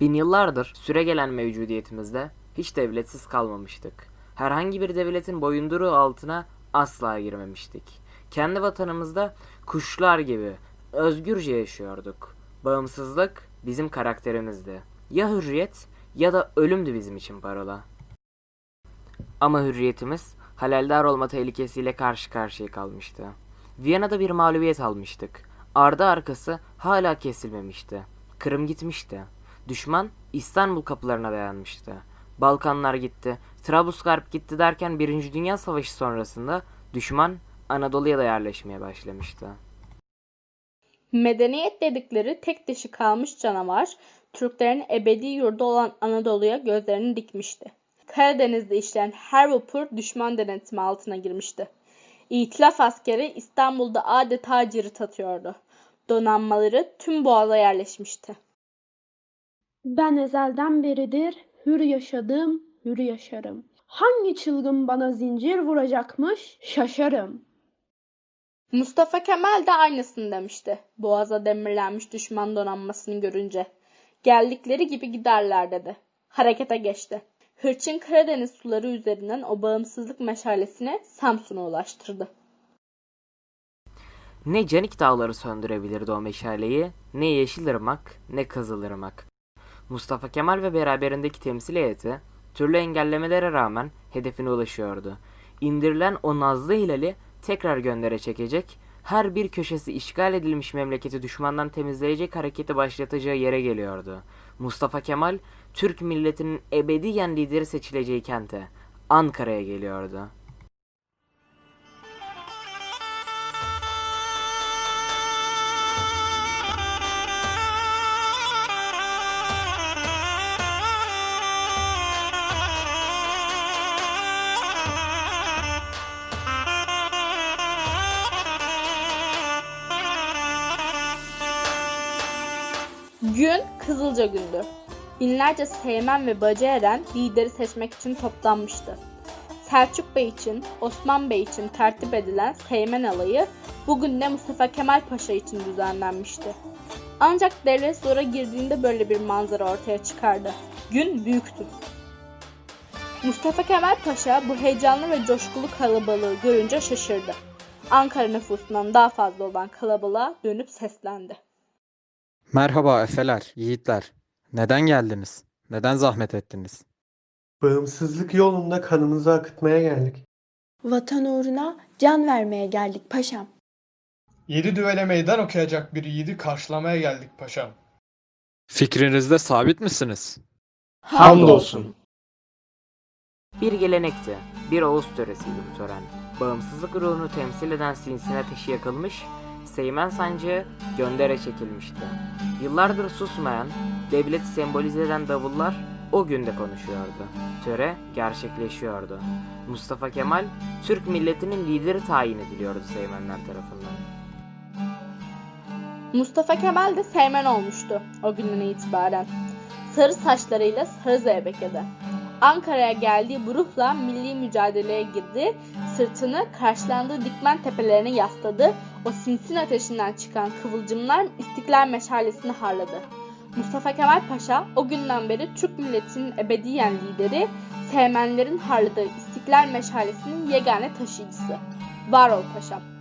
Bin yıllardır süregelen mevcudiyetimizde hiç devletsiz kalmamıştık. Herhangi bir devletin boyunduruğu altına asla girmemiştik. Kendi vatanımızda kuşlar gibi özgürce yaşıyorduk. Bağımsızlık bizim karakterimizdi. Ya hürriyet ya da ölümdü bizim için parola. Ama hürriyetimiz halaldar olma tehlikesiyle karşı karşıya kalmıştı. Viyana'da bir mağlubiyet almıştık. Ardı arkası hala kesilmemişti. Kırım gitmişti. Düşman İstanbul kapılarına dayanmıştı. Balkanlar gitti, Trablusgarp gitti derken Birinci Dünya Savaşı sonrasında düşman Anadolu'ya da yerleşmeye başlamıştı. Medeniyet dedikleri tek dişi kalmış canavar, Türklerin ebedi yurdu olan Anadolu'ya gözlerini dikmişti. Karadeniz'de işleyen her vapur düşman denetimi altına girmişti. İtilaf askeri İstanbul'da adeta cirit atıyordu. Donanmaları tüm boğaza yerleşmişti. Ben ezelden beridir hür yaşadım, hür yaşarım. Hangi çılgın bana zincir vuracakmış şaşarım. Mustafa Kemal de aynısını demişti. Boğaza demirlenmiş düşman donanmasını görünce. Geldikleri gibi giderler dedi. Harekete geçti. Hırçın Karadeniz suları üzerinden o bağımsızlık meşalesini Samsun'a ulaştırdı. Ne Canik dağları söndürebilirdi o meşaleyi, ne Yeşilırmak, ne Kızılırmak. Mustafa Kemal ve beraberindeki temsil heyeti türlü engellemelere rağmen hedefine ulaşıyordu. İndirilen o nazlı hilali tekrar göndere çekecek, her bir köşesi işgal edilmiş memleketi düşmandan temizleyecek hareketi başlatacağı yere geliyordu. Mustafa Kemal, Türk milletinin ebediyen lideri seçileceği kente, Ankara'ya geliyordu. Gün Kızılca gündü. Binlerce Seymen ve Bacı Eren lideri seçmek için toplanmıştı. Selçuk Bey için, Osman Bey için tertip edilen Seymen alayı bugün de Mustafa Kemal Paşa için düzenlenmişti. Ancak devlet zora girdiğinde böyle bir manzara ortaya çıkardı. Gün büyüktü. Mustafa Kemal Paşa bu heyecanlı ve coşkulu kalabalığı görünce şaşırdı. Ankara nüfusundan daha fazla olan kalabalığa dönüp seslendi. Merhaba efeler, yiğitler. Neden geldiniz? Neden zahmet ettiniz? Bağımsızlık yolunda kanımızı akıtmaya geldik. Vatan uğruna can vermeye geldik paşam. Yedi düvele meydan okuyacak bir yiğidi karşılamaya geldik paşam. Fikrinizde sabit misiniz? Hamdolsun. Bir gelenekti, bir Oğuz töresiydi bu tören. Bağımsızlık ruhunu temsil eden sinsin ateşi yakılmış, Seymen sancığı göndere çekilmişti. Yıllardır susmayan, devleti sembolize eden davullar o günde konuşuyordu. Töre gerçekleşiyordu. Mustafa Kemal, Türk milletinin lideri tayin ediliyordu Seymenler tarafından. Mustafa Kemal de Seymen olmuştu o günden itibaren. Sarı saçlarıyla sarı zeybekede. Ankara'ya geldiği bu ruhla milli mücadeleye girdi, sırtını karşılandığı dikmen tepelerine yasladı, o sinsin ateşinden çıkan kıvılcımlar istiklal meşalesini harladı. Mustafa Kemal Paşa o günden beri Türk milletinin ebediyen lideri, Seymenlerin harladığı istiklal meşalesinin yegane taşıyıcısı. Var ol paşam.